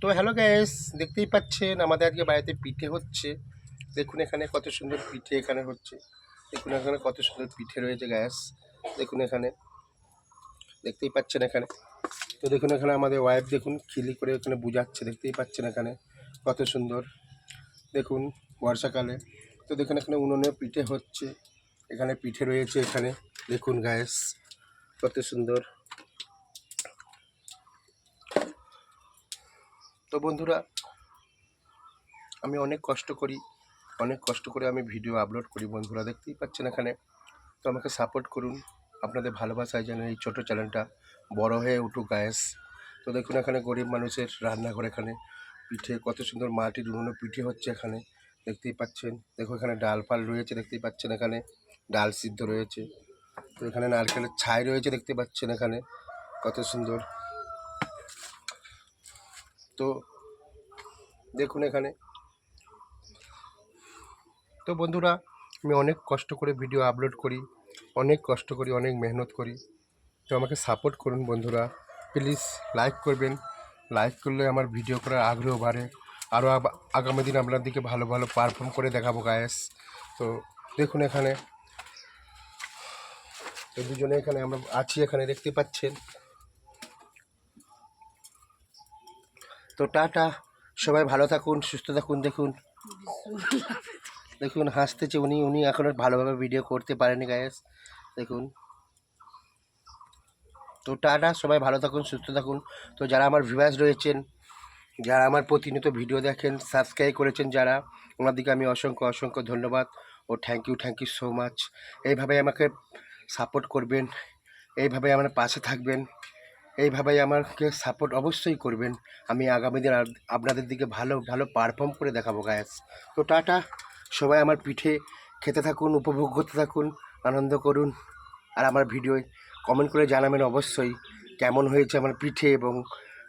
তো hello gas দেখতেই পাচ্ছেন আমাদের আজকে বাড়িতে পিঠে হচ্ছে। দেখুন এখানে কত সুন্দর পিঠে এখানে হচ্ছে। দেখুন এখানে কত সুন্দর পিঠে রয়েছে গ্যাস দেখুন এখানে। দেখতেই পাচ্ছেন এখানে। তো দেখুন এখানে আমাদের ওয়াইফ দেখুন খিলি করে এখানে বুঝাচ্ছে। দেখতেই পাচ্ছেন এখানে কত সুন্দর। দেখুন বর্ষাকালে। তো দেখুন এখানে উনুনে পিঠে হচ্ছে। এখানে পিঠে রয়েছে এখানে। দেখুন গ্যাস কত সুন্দর। তো বন্ধুরা, আমি অনেক কষ্ট করি, অনেক কষ্ট করে আমি ভিডিও আপলোড করি বন্ধুরা, দেখতেই পাচ্ছেন এখানে। তো আমাকে সাপোর্ট করুন, আপনাদের ভালোবাসায় যেন এই ছোটো চ্যানেলটা বড় হয়ে উঠুক গায়েস তো দেখুন এখানে গরিব মানুষের রান্নাঘর এখানে, পিঠে কত সুন্দর মাটির উনুনে পিঠে হচ্ছে এখানে, দেখতেই পাচ্ছেন। দেখো এখানে ডাল ফাল রয়েছে, দেখতেই পাচ্ছেন এখানে, ডাল সিদ্ধ রয়েছে। তো এখানে নারকেলের ছাই রয়েছে, দেখতে পাচ্ছেন এখানে, কত সুন্দর। তো দেখুন এখানে। তো বন্ধুরা, আমি অনেক কষ্ট করে ভিডিও আপলোড করি, অনেক কষ্ট করি, অনেক মেহনত করি। তো আমাকে সাপোর্ট করুন বন্ধুরা। প্লিজ লাইক করবেন। লাইক করলে আমার ভিডিও করার আগ্রহ বাড়ে। আরও আগামী দিন আপনাদেরকে ভালো ভালো পারফর্ম করে দেখাবো গায়েস তো দেখুন এখানে। তো দুজনে এখানে আমরা আছি এখানে, দেখতে পাচ্ছেন। তো টাটা। সবাই ভালো থাকুন, সুস্থ থাকুন, দেখুন। দেখুন, হাসতেছে উনি উনি এখনও ভালোভাবে ভিডিও করতে পারেনি গায়েস দেখুন। তো টাটা, সবাই ভালো থাকুন, সুস্থ থাকুন। তো যারা আমার ভিউয়ার্স রয়েছেন, যারা আমার প্রতিনিয়ত ভিডিও দেখেন সাবস্ক্রাইব করেছেন যারা, ওনাদেরকে আমি অসংখ্য অসংখ্য ধন্যবাদ। ও thank you thank you so much এইভাবে আমাকে সাপোর্ট করবেন এইভাবে আমার পাশে থাকবেন। এইভাবেই আমাকে সাপোর্ট অবশ্যই করবেন। আমি আগামী দিন আপনাদের দিকে ভালো ভালো পারফর্ম করে দেখাবো গায়েস তো টাটা। সবাই আমার পিঠে খেতে থাকুন, উপভোগ করতে থাকুন, আনন্দ করুন। আর আমার ভিডিও কমেন্ট করে জানাবেন অবশ্যই কেমন হয়েছে আমার পিঠে এবং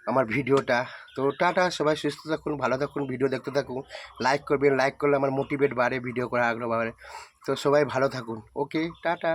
আমার ভিডিওটা। তো টাটা, সবাই সুস্থ থাকুন, ভালো থাকুন ভিডিও দেখতে থাকুন। লাইক করবেন লাইক করলে আমার মোটিভেট বাড়ে ভিডিও করার আগ্রহ বাড়ে। তো সবাই ভালো থাকুন। Okay tata.